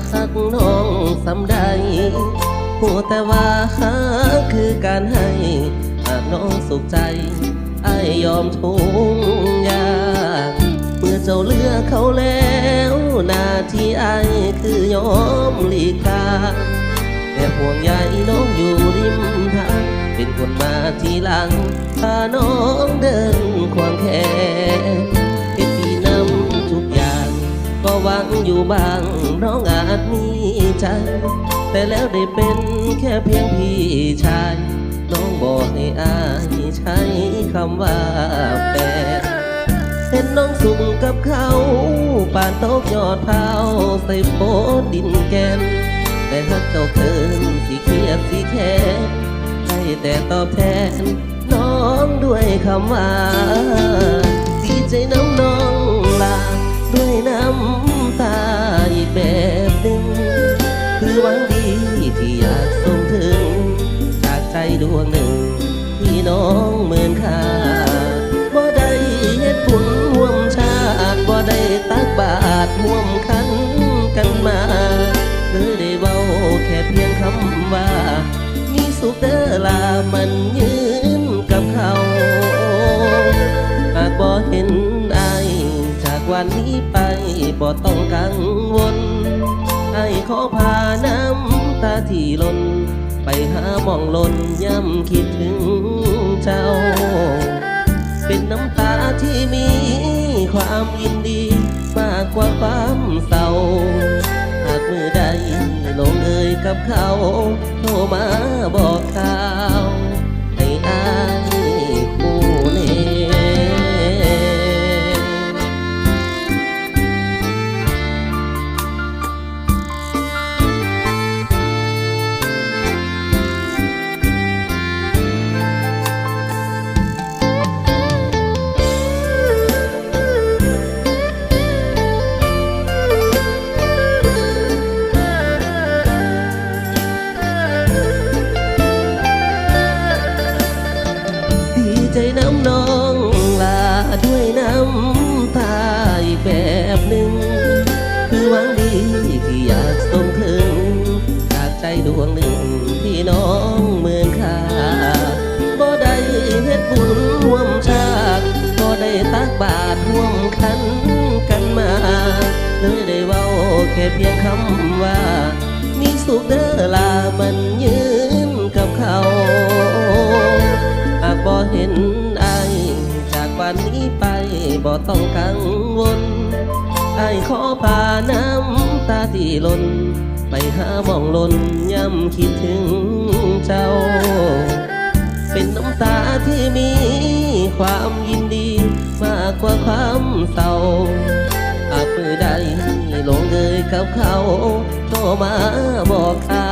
นาฮักน้องสำใดหูแต่ว่าฮักคือการให้หากน้องสุขใจไอ้ยอมทุกอย่างเมื่อเจ้าเลือกเขาแล้วหน้าที่ไอ้คือยอมหลีกทางแต่ห่วงใยน้องอยู่ริมทาง เป็นคนมาทีหลังพาน้องเดินควงแขน อยู่บ้างน้องอาจมีใจ แต่แล้วได้เป็นแค่เพียงพี่ชาย น้องบอกให้อายใช้คำว่าแฟนเห็นน้องสุขกับเขาป่านโต๊ะยอดเท้าใส่โพดดินแกนแต่ฮักเจ้าเกินสีเครียดสีแค้นให้แต่ตอบแทนน้องด้วยคำว่าดีใจน้ำน้องลาด้วยน้ำ น้องเหมือนค่าบ่ได้เฮ็ดบุญร่วมชาติบ่ได้ตักบาตรร่วมขันกันมาเลยได้เว้าแค่เพียงคำว่า มีสุขเด้อลามันยืนกับเขาหากบ่เห็นอายจากวันนี้ไปบ่ต้องกังวลไอ้ขอพาน้ำตาที่หล่นไปหามองหล่นย่ำคิดถึง เจ้า เป็นน้ำตาที่มีความยินดี มากกว่าความเศร้า หากมือใดลงเอยกับเขา โทรมาบอกข่าว ใจน้ำน้องลาด้วยน้ำตาอีกแบบหนึ่ง คือหวังดีที่อยากส่งถึงจากใจดวงหนึ่งที่น้องเหมือนค่าบ่ได้เฮ็ดบุญร่วมชาติบ่ได้ตักบาตรร่วมขันกันมาเลยได้เว้าแค่เพียงคำว่า มีสุขเด้อลามัน วันนี้ไปบ่ต้องกังวลไอายขอพาน้ำตาที่หล่นไปหามองหล่นย้ำคิดถึงเจ้า เป็นน้ำตาที่มีความยินดีมากกว่าความเศร้าหากมือใดลงเอยกับเขาโทรมาบอกลา